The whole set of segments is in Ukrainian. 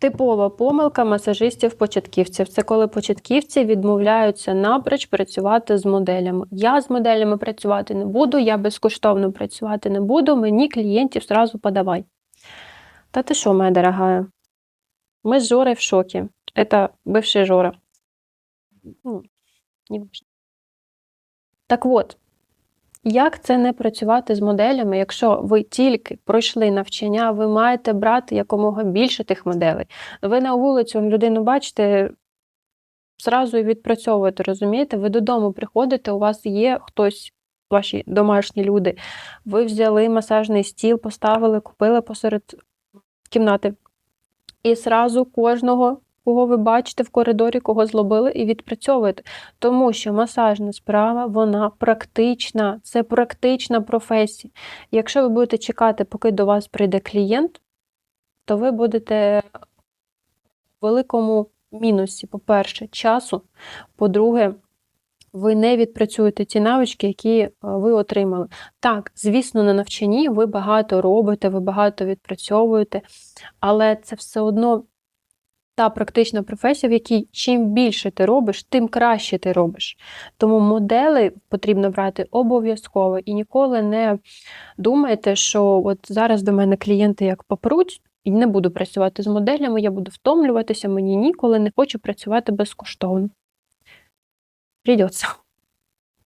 Типова помилка масажистів-початківців це коли початківці відмовляються напроч працювати з моделями. Я з моделями працювати не буду, я безкоштовно працювати не буду, мені клієнтів зразу подавай. Та ти що, моя дорогая? Мы с Жорой в шоке. Это бывший Жора. Ну, не важно. Так от, як це не працювати з моделями, якщо ви тільки пройшли навчання, ви маєте брати якомога більше тих моделей. Ви на вулицю людину бачите, зразу відпрацьовуєте, розумієте? Ви додому приходите, у вас є хтось, ваші домашні люди. Ви взяли масажний стіл, поставили, купили посеред кімнати. І зразу кожного, кого ви бачите в коридорі, кого злобили, і відпрацьовуєте. Тому що масажна справа, вона практична, це практична професія. Якщо ви будете чекати, поки до вас прийде клієнт, то ви будете в великому мінусі, по-перше, часу, по-друге, ви не відпрацюєте ті навички, які е, ви отримали. Так, звісно, на навчанні ви багато робите, ви багато відпрацьовуєте, але це все одно та практична професія, в якій чим більше ти робиш, тим краще ти робиш. Тому модели потрібно брати обов'язково і ніколи не думайте, що от зараз до мене клієнти як попруть, і не буду працювати з моделями, я буду втомлюватися, мені ніколи не хочу працювати безкоштовно. Придеться.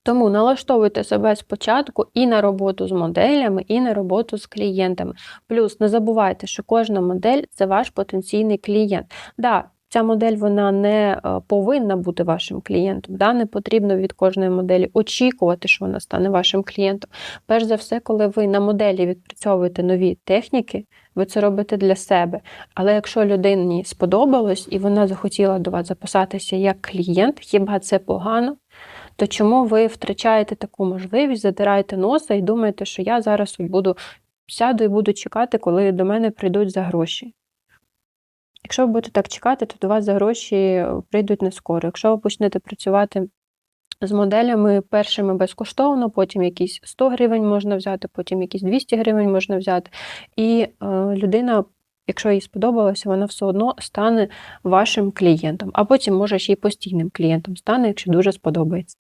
Тому налаштовуйте себе спочатку і на роботу з моделями, і на роботу з клієнтами. Плюс не забувайте, що кожна модель це ваш потенційний клієнт. Да, ця модель вона не е, повинна бути вашим клієнтом. Да? Не потрібно від кожної моделі очікувати, що вона стане вашим клієнтом. Перш за все, коли ви на моделі відпрацьовуєте нові техніки, ви це робите для себе. Але якщо людині сподобалось і вона захотіла до вас записатися як клієнт, хіба це погано? То чому ви втрачаєте таку можливість, задираєте носа і думаєте, що я зараз буду сяду і буду чекати, коли до мене прийдуть за гроші? Якщо ви будете так чекати, то до вас за гроші прийдуть не скоро. Якщо ви почнете працювати з моделями першими безкоштовно, потім якісь 100 гривень можна взяти, потім якісь 200 гривень можна взяти. І е, людина, якщо їй сподобалося, вона все одно стане вашим клієнтом, а потім, може, ще й постійним клієнтом стане, якщо дуже сподобається.